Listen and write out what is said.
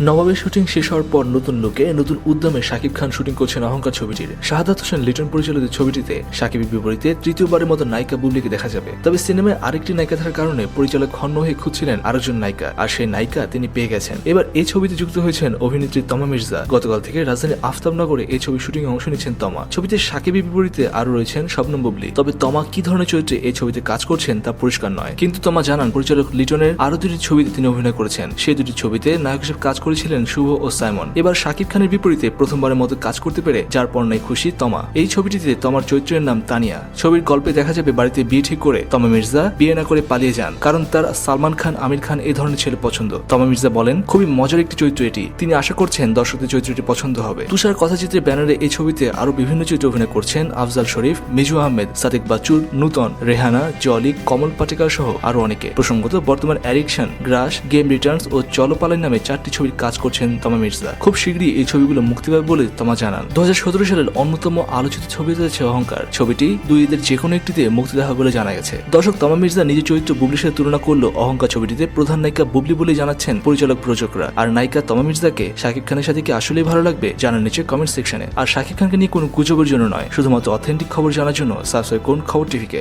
নবাবের শুটিং শেষ হওয়ার পর নতুন লুকে নতুন উদ্যমে শাকিব খান শুটিং করছেন অহংকার ছবিটির। শাহাদাত হোসেন লিটন পরিচালিত ছবিটিতে শাকিবের বিপরীতে তৃতীয়বারের মতো নায়িকা বুবলিকে দেখা যাবে। তবে সিনেমায় আরেকটি নায়িকা থাকার কারণে পরিচালক খন্ন হয়ে খুঁজছিলেন আরেকজন নায়িকা, আর সেই নায়িকা তিনি পেয়ে গেছেন। এবার এই ছবিতে যুক্ত হয়েছেন অভিনেত্রী তমা মির্জা। গতকাল থেকে রাজধানীর আফতাবনগরে এই ছবি শুটিং অংশ নিচ্ছেন তমা। ছবিতে শাকিবের বিপরীতে আরও রয়েছেন স্বপ্নম বুবলি। তবে তমা কি ধরনের চরিত্রে এই ছবিতে কাজ করছেন তা পরিষ্কার নয়। কিন্তু তমা জানান, পরিচালক লিটনের আরও দুটি ছবিতে তিনি অভিনয় করেছেন। সেই দুটি ছবিতে নায়ক হিসেবে কাজ করেছিলেন শুভ ও সাইমন। এবার শাকিব খানের বিপরীতে প্রথমবারের মতো কাজ করতে পেরে যার পর নাই খুশি তমা। এই ছবিটিতে তমার চরিত্রের নাম তানিয়া। ছবির গল্পে দেখা যাবে বাড়িতে বিয়ে ঠিক করে তমা মির্জা বিয়ে না করে পালিয়ে যান, কারণ তার সালমান খান, আমির খান এই ধরনের ছেলে পছন্দ। তমা মির্জা বলেন, খুবই মজার একটি চরিত্র এটি। তিনি আশা করছেন দর্শকদের চরিত্রটি পছন্দ হবে। তুষার কথাচিত্রের ব্যানারে এই ছবিতে আরও বিভিন্ন চরিত্রে অভিনয় করছেন আফজাল শরীফ, মিজু আহমেদ, সাদিক বাচুর নূতন, রেহানা, জলি, কমল পাটিকার সহ আরও অনেকে। প্রসঙ্গত বর্তমান অ্যাডিকশন, গ্রাস, গেম রিটার্নস ও চলপালাই নামে চারটি ছবির কাজ করছেন তমা মির্জা। খুব শীঘ্রই এই ছবিগুলো মুক্তি পাবে বলে তমা জানান। দু হাজার সতেরো সালের অন্যতম আলোচিত ছবি রয়েছে অহংকার। ছবিটি দুই ঈদের যে কোনো একটিতে মুক্তি দেওয়া বলে জানা গেছে। দর্শক, তমা মির্জা নিজের চরিত্র বুবলির সাথে তুলনা করল অহংকার ছবিটিতে প্রধান নায়িকা বুবলি বলে জানাচ্ছেন পরিচালক প্রযোজকরা। আর নায়িকা তমা মির্জাকে শাকিব খানের সাথে কি আসলেই ভালো লাগবে জানার নিচে কমেন্ট সেকশনে আর শাকিব খানকে নিয়ে কোনো গুজবের জন্য নয়, শুধুমাত্র অথেন্টিক খবর জানার জন্য সাবস্ক্রাইব করুন খবর টিভিকে।